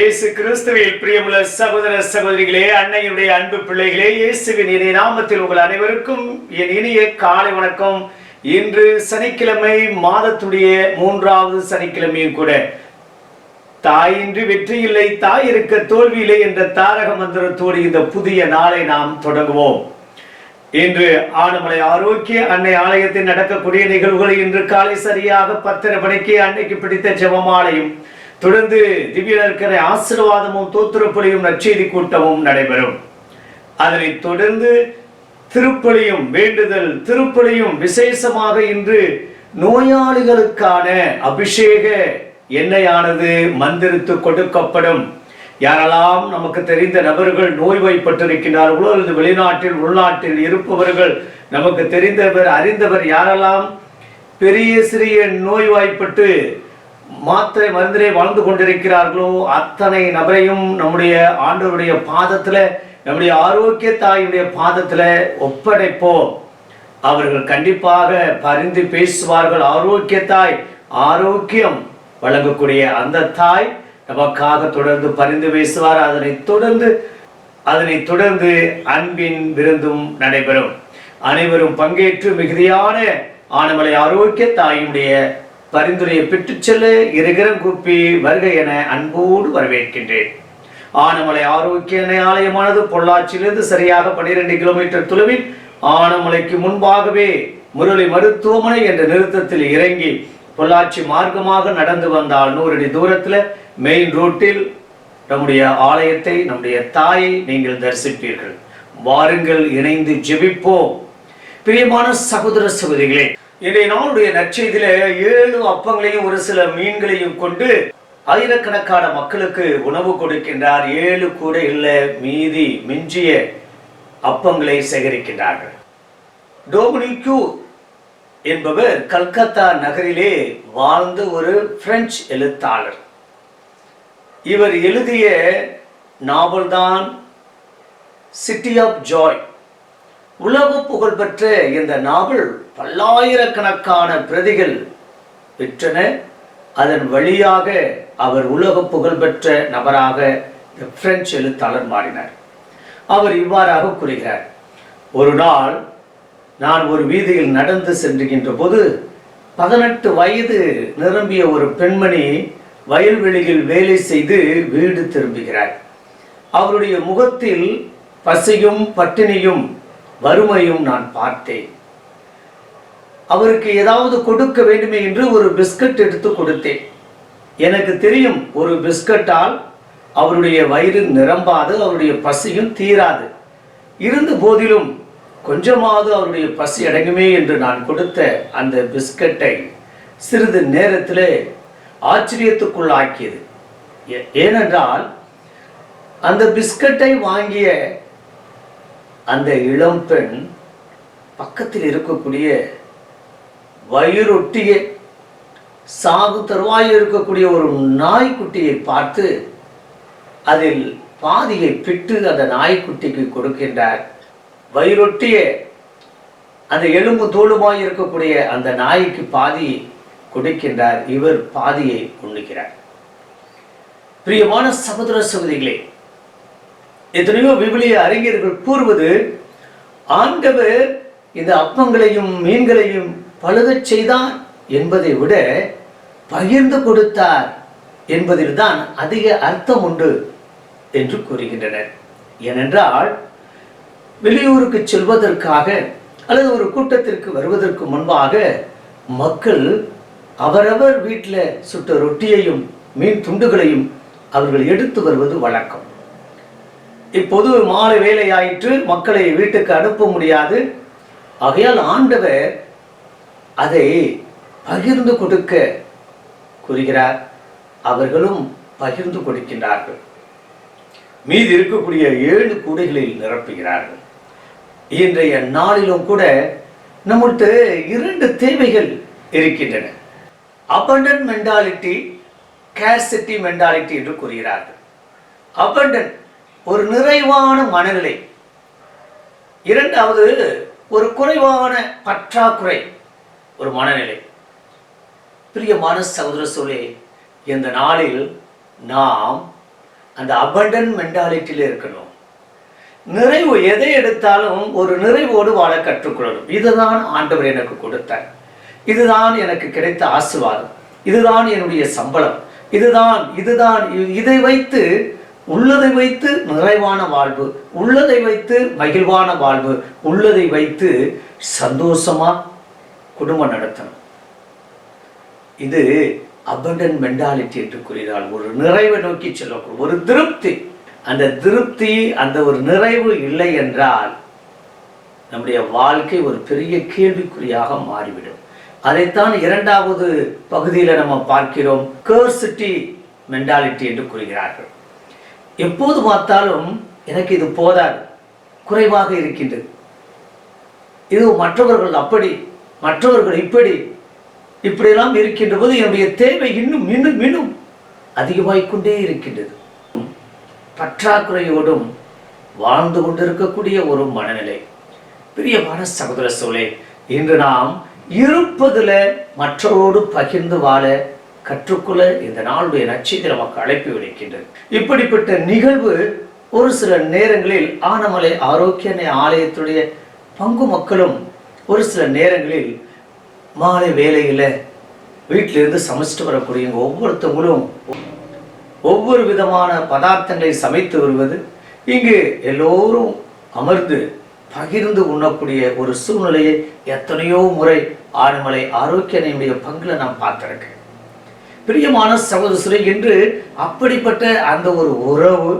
இயேசு கிறிஸ்துவில் பிரியமுள்ள சகோதர சகோதரிகளே அன்னையுடைய அன்பு பிள்ளைகளே இயேசுவின் இணைய நாமத்தில் உங்கள் அனைவருக்கும் என் இனிய காலை வணக்கம். இன்று சனிக்கிழமை மாதத்துடைய மூன்றாவது சனிக்கிழமையும் கூட. தாயின்றி வெற்றி இல்லை தாய் இருக்க தோல்வி இல்லை என்ற தாரக மந்திரத்தோடு இந்த புதிய நாளை நாம் தொடங்குவோம். இன்று ஆனமலை ஆரோக்கிய அன்னை ஆலயத்தில் நடக்கக்கூடிய நிகழ்வுகள் இன்று காலை சரியாக பத்தரை மணிக்கு அன்னைக்கு பிடித்த ஜெபமாலையும் தொடர்ந்து திவ்ய நற்கரை ஆசீர்வாதமும் தோத்திரப்பலியும் நற்செய்தி கூட்டமும் நடைபெறும். அதனைத் தொடர்ந்து திருப்பலியும் வேண்டுதல் திருப்பலியும் விசேஷமாக இன்று நோயாளிகளுக்கான அபிஷேக எண்ணெயானது மந்திரித்து கொடுக்கப்படும். யாரெல்லாம் நமக்கு தெரிந்த நபர்கள் நோய்வாய்ப்பட்டிருக்கிறார்களோ அல்லது வெளிநாட்டில் உள்நாட்டில் இருப்பவர்கள் நமக்கு தெரிந்தவர் அறிந்தவர் யாரெல்லாம் பெரிய சிறிய நோய்வாய்ப்பட்டு மாத்திரை மருந்திலே வாழ்ந்து கொண்டிருக்கிறார்களோ அத்தனை நபரையும் நம்முடைய ஆண்டவருடைய பாதத்தில் நம்முடைய ஆரோக்கிய தாயுடைய பாதத்தில் ஒப்படைப்போம். அவர்கள் கண்டிப்பாக பரிந்து பேசுவார்கள். ஆரோக்கிய தாய் ஆரோக்கியம் வழங்கக்கூடிய அந்த தாய் நமக்காக தொடர்ந்து பரிந்து பேசுவார். அதனை தொடர்ந்து அதனை தொடர்ந்து அன்பின் விருந்தும் நடைபெறும். அனைவரும் பங்கேற்று மிகுதியான ஆனமலை ஆரோக்கிய தாயுடைய பரிந்துரையை பெற்றுச் செல்ல இருகரம் கூப்பி வருகை என அன்போடு வரவேற்கின்றேன். ஆனமலை ஆரோக்கிய ஆலயமானது பொள்ளாச்சியிலிருந்து சரியாக பனிரெண்டு கிலோமீட்டர் தொலைவில் ஆனமலைக்கு முன்பாகவே முரளி மருத்துவமனை என்ற நிறுத்தத்தில் இறங்கி பொள்ளாச்சி மார்க்கமாக நடந்து வந்தால் நூறடி தூரத்தில் தூரத்துல மெயின் ரோட்டில் நம்முடைய ஆலயத்தை நம்முடைய தாயை நீங்கள் தரிசிப்பீர்கள். வாருங்கள் இணைந்து ஜெபிப்போம். பிரியமான சகோதர சகோதரிகளே இன்றைய நாளுடைய நற்செய்தியில ஏழு அப்பங்களையும் ஒரு சில மீன்களையும் கொண்டு ஆயிரக்கணக்கான மக்களுக்கு உணவு கொடுக்கின்றார். ஏழு கூடைகளில் மீதி மிஞ்சிய அப்பங்களை சேகரிக்கின்றார்கள். டோமினிக்யூ என்பவர் கல்கத்தா நகரிலே வாழ்ந்த ஒரு பிரெஞ்சு எழுத்தாளர். இவர் எழுதிய நாவல்தான் சிட்டி ஆஃப் ஜாய் உலக புகழ்பெற்ற இந்த நாவல் பல்லாயிரக்கணக்கான பிரதிகள் பெற்றன. அதன் வழியாக அவர் உலக புகழ்பெற்ற நபராக பிரெஞ்சு எழுத்தாளர் மாறினார். அவர் இவ்வாறாக கூறுகிறார் ஒரு நாள் நான் ஒரு வீதியில் நடந்து சென்றுகின்ற போது பதினெட்டு வயது நிரம்பிய ஒரு பெண்மணி வயல்வெளியில் வேலை செய்து வீடு திரும்புகிறார். அவருடைய முகத்தில் பசியும் பட்டினியும் வறுமையும் நான் பார்த்தேன். அவருக்கு ஏதாவது கொடுக்க வேண்டுமே என்று ஒரு பிஸ்கட் எடுத்து கொடுத்தேன். எனக்கு தெரியும் ஒரு பிஸ்கட்டால் அவருடைய வயிறு நிரம்பாது அவருடைய பசியும் தீராது. இருந்த போதிலும் கொஞ்சமாவது அவருடைய பசி அடங்குமே என்று நான் கொடுத்த அந்த பிஸ்கட்டை சிறிது நேரத்தில் ஆச்சரியத்துக்குள்ளாக்கியது. ஏ- ஏனென்றால் அந்த பிஸ்கட்டை வாங்கிய அந்த இளம்பெண் பக்கத்தில் இருக்கக்கூடிய வயிறொட்டிய சாகு தருவாயில் இருக்கக்கூடிய ஒரு நாய்க்குட்டியை பார்த்து அதில் பாதியை பிட்டு அந்த நாய்க்குட்டிக்கு கொடுக்கின்றார். வயிறொட்டிய அந்த எலும்பு தோளுமாய் இருக்கக்கூடிய அந்த நாய்க்கு பாதி கொடுக்கின்றார். இவர் பாதியை உண்ணுகிறார். பிரியமான சகோதர சகுதிகளே எத்தனையோ விபிலிய அறிஞர்கள் கூறுவது ஆண்டவர் இந்த அப்பங்களையும் மீன்களையும் பழுகச் செய்தார் என்பதை விட பகிர்ந்து கொடுத்தார் என்பதில்தான் அதிக அர்த்தம் உண்டு என்று கூறுகின்றனர். ஏனென்றால் வெளியூருக்கு செல்வதற்காக அல்லது ஒரு கூட்டத்திற்கு வருவதற்கு முன்பாக மக்கள் அவரவர் வீட்டில் சுட்ட ரொட்டியையும் மீன் துண்டுகளையும் அவர்கள் எடுத்து வருவது வழக்கம். இப்போது மாலை வேலையாயிற்று மக்களை வீட்டுக்கு அனுப்ப முடியாது. ஆகையால் ஆண்டவர் அதை பகிர்ந்து கொடுக்க கூறுகிறார். அவர்களும் பகிர்ந்து கொடுக்கின்றார்கள். மீதி இருக்கக்கூடிய ஏழு கூடைகளில் நிரப்புகிறார்கள். இன்றைய நாளிலும் கூட நம்மள்கிட்ட இரண்டு தேவைகள் இருக்கின்றன. அபண்டன் மென்டாலிட்டி கேர்சிட்டி மென்டாலிட்டி என்று கூறுகிறார்கள். அபண்டன் ஒரு நிறைவான மனநிலை. இரண்டாவது ஒரு குறைவான பற்றாக்குறை. ஒரு மனநிலை. பிரியமான சகோதர சோழே இந்த நாளில் நாம் அந்த அபண்டன் மென்டாலிட்டியில் இருக்கணும். நிறைவு எதை எடுத்தாலும் ஒரு நிறைவோடு வாழ கற்றுக்கொள்ளணும். இதுதான் ஆண்டவர் எனக்கு கொடுத்தார் இதுதான் எனக்கு கிடைத்த ஆசீர்வாதம். இதுதான் என்னுடைய சம்பளம். இதுதான் இதுதான் இதை வைத்து உள்ளதை வைத்து நிறைவான வாழ்வு உள்ளதை வைத்து மகிழ்வான வாழ்வு உள்ளதை வைத்து சந்தோஷமா குடும்பம் நடத்தணும். இது அபண்டன் மென்டாலிட்டி என்று கூறினால் ஒரு நிறைவை நோக்கி செல்லக்கூடும். ஒரு திருப்தி. அந்த திருப்தி அந்த ஒரு நிறைவு இல்லை என்றால் நம்முடைய வாழ்க்கை ஒரு பெரிய கேள்விக்குறியாக மாறிவிடும். அதைத்தான் இரண்டாவது பகுதியில் நம்ம பார்க்கிறோம். கேர்சிட்டி மென்டாலிட்டி என்று கூறுகிறார்கள். எப்போது பார்த்தாலும் எனக்கு இது போதாது. குறைவாக இருக்கின்றது. இது மற்றவர்கள் அப்படி மற்றவர்கள் இப்படி இப்படியெல்லாம் இருக்கின்ற போது என்னுடைய தேவை இன்னும் இன்னும் இன்னும் அதிகமாய்க்கொண்டே இருக்கின்றது. பற்றாக்குறையோடும் வாழ்ந்து கொண்டிருக்கக்கூடிய ஒரு மனநிலை. பிரியமான சகோதர சோழே இன்று நாம் இருப்பதில் மற்றவரோடு பகிர்ந்து வாழ கற்றுக்கொள்ள இந்த நாளுடைய நட்சத்திர நமக்கு அழைப்பு விடுக்கின்றது. இப்படிப்பட்ட நிகழ்வு ஒரு சில நேரங்களில் ஆனமலை ஆரோக்கிய ஆலயத்துடைய பங்கு மக்களும் ஒரு சில நேரங்களில் மாலை வேலையில் வீட்டிலிருந்து சமைச்சிட்டு வரக்கூடிய ஒவ்வொருத்தவங்களும் ஒவ்வொரு விதமான பதார்த்தங்களை சமைத்து வருவது இங்கு எல்லோரும் அமர்ந்து பகிர்ந்து உண்ணக்கூடிய ஒரு சூழ்நிலையை எத்தனையோ முறை ஆனமலை ஆரோக்கியனுடைய பங்கில் நான் பார்த்துருக்கேன். பிரியமான சகோதரி என்று அப்படிப்பட்ட அந்த ஒரு உறவு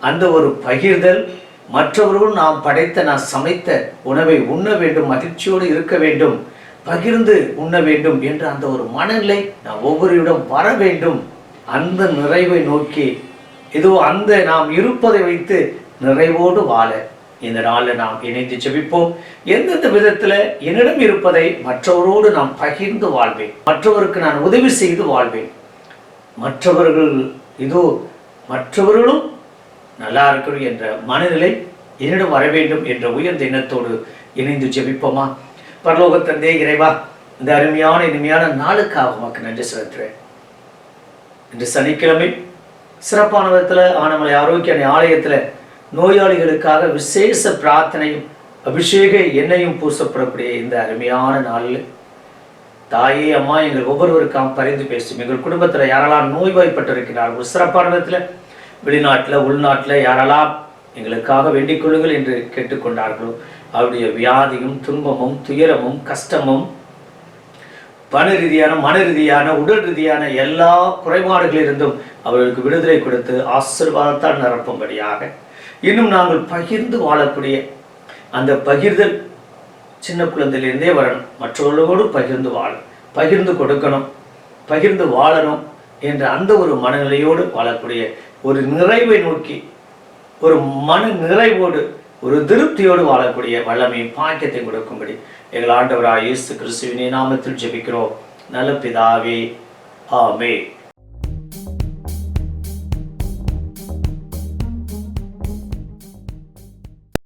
அந்த ஒரு பகிர்தல் மற்றவர்கள் நாம் படைத்த நான் சமைத்த உணவை உண்ண வேண்டும் மகிழ்ச்சியோடு இருக்க வேண்டும் பகிர்ந்து உண்ண வேண்டும் என்ற அந்த ஒரு மனநிலை நாம் ஒவ்வொருவரிடம் வர வேண்டும். அந்த நிறைவை நோக்கி இதோ அந்த நாம் இருப்பதை வைத்து நிறைவோடு வாழ. இந்த நாளில் நாம் இணைந்து ஜெபிப்போம். எந்தெந்த விதத்தில் என்னிடம் இருப்பதை மற்றவரோடு நாம் பகிர்ந்து வாழ்வேன். மற்றவருக்கு நான் உதவி செய்து வாழ்வேன். மற்றவர்கள் இதோ மற்றவர்களும் நல்லா இருக்கணும் என்ற மனநிலை என்னிடம் வர வேண்டும் என்ற உயர்ந்த எண்ணத்தோடு இணைந்து ஜெபிப்போமா? பரலோக தந்தே இறைவா இந்த அருமையான இனிமையான நாளுக்காக உமக்கு நன்றி செலுத்துறேன் இன்று சனிக்கிழமை சிறப்பான விதத்தில் ஆனமலை ஆரோக்கிய ஆலயத்தில் நோயாளிகளுக்காக விசேஷ பிரார்த்தனையும் அபிஷேக எண்ணெயும் பூசப்படக்கூடிய இந்த அருமையான நாளில் தாயே அம்மா எங்கள் ஒவ்வொருவருக்காக பரிந்து பேசும் எங்கள் குடும்பத்தில் யாரெல்லாம் நோய்வாய்ப்பட்டிருக்கிறார்கள் சிறப்பான விதத்தில் வெளிநாட்டில் உள்நாட்டில் யாரெல்லாம் எங்களுக்காக வேண்டிக் கொள்ளுங்கள் என்று கேட்டுக்கொண்டார்களோ அவருடைய வியாதியும் துன்பமும் துயரமும் கஷ்டமும் பண ரீதியான மன ரீதியான உடல் ரீதியான எல்லா குறைபாடுகளிலிருந்தும் அவர்களுக்கு விடுதலை கொடுத்து ஆசீர்வாதத்தால் நிரப்பும்படியாக இன்னும் நாங்கள் பகிர்ந்து வாழக்கூடிய அந்த பகிர்தல் சின்ன குழந்தையிலிருந்தே வரணும். மற்றவர்களோடு பகிர்ந்து வாழ பகிர்ந்து கொடுக்கணும் பகிர்ந்து வாழணும் என்ற அந்த ஒரு மனநிலையோடு வாழக்கூடிய ஒரு நிறைவை நோக்கி ஒரு மன நிறைவோடு ஒரு திருப்தியோடு வாழக்கூடிய வல்லமையும் பாக்கியத்தை கொடுக்கும்படி எங்கள் ஆண்டவராக இயேசு கிறிஸ்துவின் நாமத்தில் ஜெபிக்கிறோம். நல்ல பிதாவே ஆமே